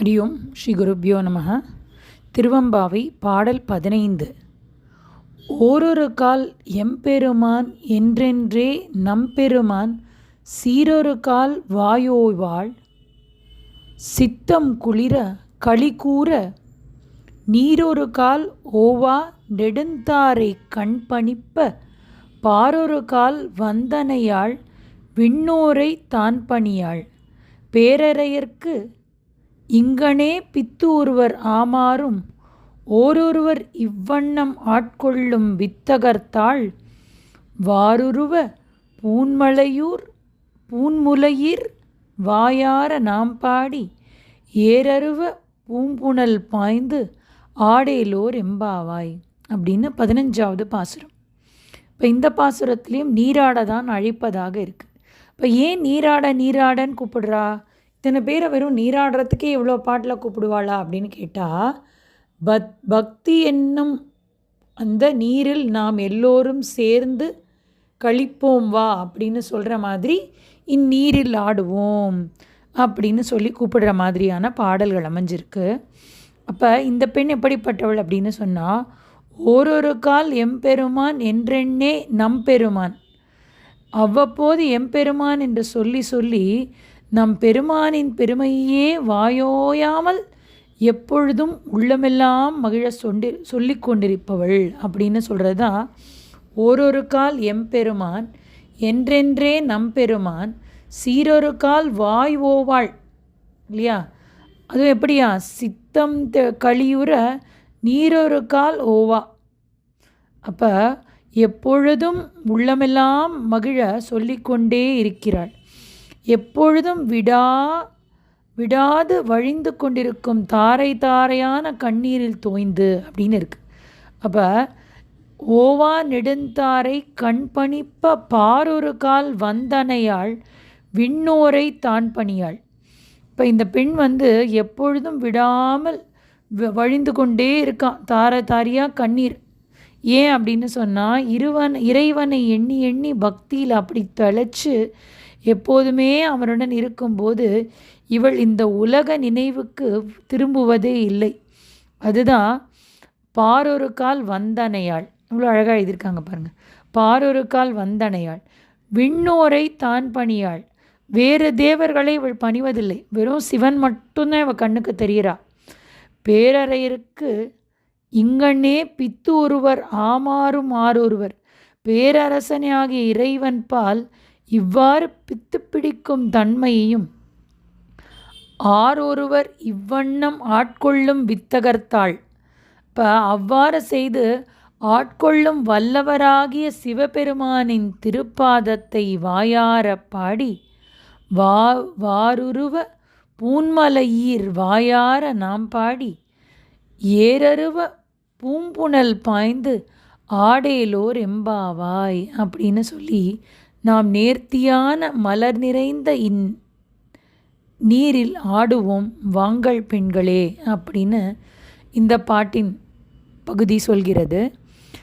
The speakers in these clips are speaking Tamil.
ஹரி ஓம் ஸ்ரீ குருப்யோ நமக திருவம்பாவை பாடல் பதினைந்து. ஓரொரு கால் எம்பெருமான் என்றென்றே நம்பெருமான் சீரொரு கால் வாயோய்வாள் சித்தம் குளிர களிகூர நீரொரு கால் ஓவா நெடுந்தாரை கண்பணிப்ப பாரொரு கால் வந்தனையாள் விண்ணோரை தான் பணியாள். பேரறையர்க்கு இங்கனே பித்து ஒருவர் ஆமாறும் ஓரொருவர் இவ்வண்ணம் ஆட்கொள்ளும் வித்தகர்த்தாள். வாருருவ பூன்மலையூர் பூன்முலையீர் வாயார நாம் பாடி ஏரருவ பூம்புணல் பாய்ந்து ஆடேலோர் எம்பாவாய் அப்படின்னு பதினஞ்சாவது பாசுரம். இப்போ இந்த பாசுரத்துலேயும் நீராட தான் அழைப்பதாக இருக்குது இப்போ ஏன் நீராட நீராடன்னு கூப்பிடுறா? இத்தனை பேரை வெறும் நீராடுறதுக்கே இவ்வளோ பாட்டில் கூப்பிடுவாளா அப்படின்னு கேட்டால் பத் பக்தி என்னும் அந்த நீரில் நாம் எல்லோரும் சேர்ந்து கழிப்போம் வா அப்படின்னு சொல்கிற மாதிரி இந்நீரில் ஆடுவோம் அப்படின்னு சொல்லி கூப்பிடுற மாதிரியான பாடல்கள் அமைஞ்சிருக்கு. அப்போ இந்த பெண் எப்படிப்பட்டவள் அப்படின்னு சொன்னால் ஓரொரு கால் எம்பெருமான் என்றெண்ணே நம்பெருமான். அவ்வப்போது எம்பெருமான் என்று சொல்லி சொல்லி நம் பெருமானின் பெருமையே வாயோயாமல் எப்பொழுதும் உள்ளமெல்லாம் மகிழ சொண்டி சொல்லி கொண்டிருப்பவள் அப்படின்னு சொல்கிறது தான் ஓரொரு கால் எம்பெருமான் என்றென்றே நம்பெருமான் சீரொரு கால் வாய் ஓவாள் இல்லையா? அதுவும் எப்படியா? சித்தம் த கழியுற நீரொரு கால் ஓவா. அப்போ எப்பொழுதும் உள்ளமெல்லாம் மகிழ சொல்லிக்கொண்டே இருக்கிறாள். எப்பொழுதும் விடா விடாது வழிந்து கொண்டிருக்கும் தாரை தாரையான கண்ணீரில் தோய்ந்து அப்படின்னு இருக்குது அப்போ ஓவா நெடுந்தாரை கண் பணிப்ப பாரொரு கால் வந்தனையாள் விண்ணோரை தான் பணியாள். இப்போ இந்த பெண் வந்து எப்பொழுதும் விடாமல் வழிந்து கொண்டே இருக்கான் தார தாரியாக கண்ணீர். ஏன் அப்படின்னு சொன்னால் இருவன் இறைவனை எண்ணி எண்ணி பக்தியில் அப்படி தழைச்சு எப்போதுமே அவனுடன் இருக்கும்போது இவள் இந்த உலக நினைவுக்கு திரும்புவதே இல்லை. அதுதான் பாரொரு கால் வந்தனையாள். இவ்வளோ அழகாக எழுதியிருக்காங்க பாருங்கள் பாரொரு கால் வந்தனையாள். விண்ணோரை தான் பணியாள் வேறு தேவர்களை இவள் பணிவதில்லை. வெறும் சிவன் மட்டும்தான் இவள் கண்ணுக்கு தெரிகிறா. பேரறையருக்கு இங்கண்ணே பித்து ஒருவர் ஆமாறும் ஆறொருவர் பேரரசனே ஆகிய இறைவன் பால் இவ்வாறு பித்து பிடிக்கும் தன்மையையும் ஆரொருவர் இவ்வண்ணம் ஆட்கொள்ளும் வித்தகர்த்தாள். இப்போ அவ்வாறு செய்து ஆட்கொள்ளும் வல்லவராகிய சிவபெருமானின் திருப்பாதத்தை வாயார பாடி வா வாருருவ பூன்மலையீர் வாயார நாம் பாடி ஏரருவ பூம்புணல் பாய்ந்து ஆடேலோர் எம்பாவாய் அப்படின்னு சொல்லி நாம் நேர்த்தியான மலர் நிறைந்த இன் நீரில் ஆடுவோம் வாங்கள் பெண்களே அப்படின்னு இந்த பாட்டின் பகுதி சொல்கிறது.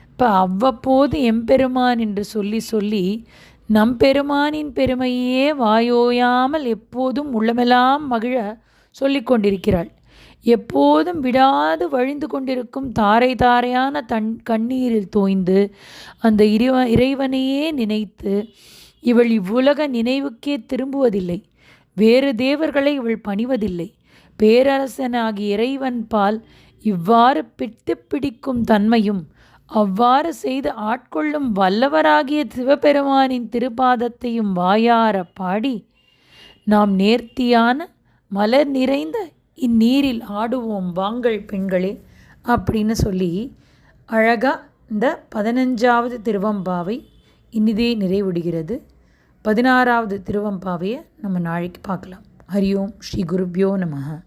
இப்போ அவ்வப்போது எம்பெருமான் என்று சொல்லி சொல்லி நம் பெருமானின் பெருமையே வாயோயாமல் எப்போதும் உள்ளமெல்லாம் மகிழ சொல்லி கொண்டிருக்கிறாள் எப்போதும் விடாது வழிந்து கொண்டிருக்கும் தாரை தாரையான தன் கண்ணீரில் தோய்ந்து அந்த இறைவ இறைவனையே நினைத்து இவள் இவ்வுலக நினைவுக்கே திரும்புவதில்லை. வேறு தேவர்களை இவள் பணிவதில்லை. பேரரசனாகிய இறைவன் பால் இவ்வாறு பிட்டு பிடிக்கும் தன்மையும் அவ்வாறு செய்து ஆட்கொள்ளும் வல்லவராகிய சிவபெருமானின் திருப்பாதத்தையும் வாயார பாடி நாம் நேர்த்தியான மலர் நிறைந்த இந்நீரில் ஆடுவோம் வாங்கள் பெண்களே அப்படின்னு சொல்லி அழகாக இந்த பதினஞ்சாவது திருவம்பாவை இனிதே நிறைவுடுகிறது. பதினாறாவது திருவம்பாவையை நம்ம நாளைக்கு பார்க்கலாம். ஹரி ஓம் ஸ்ரீ குருப்பியோ நமக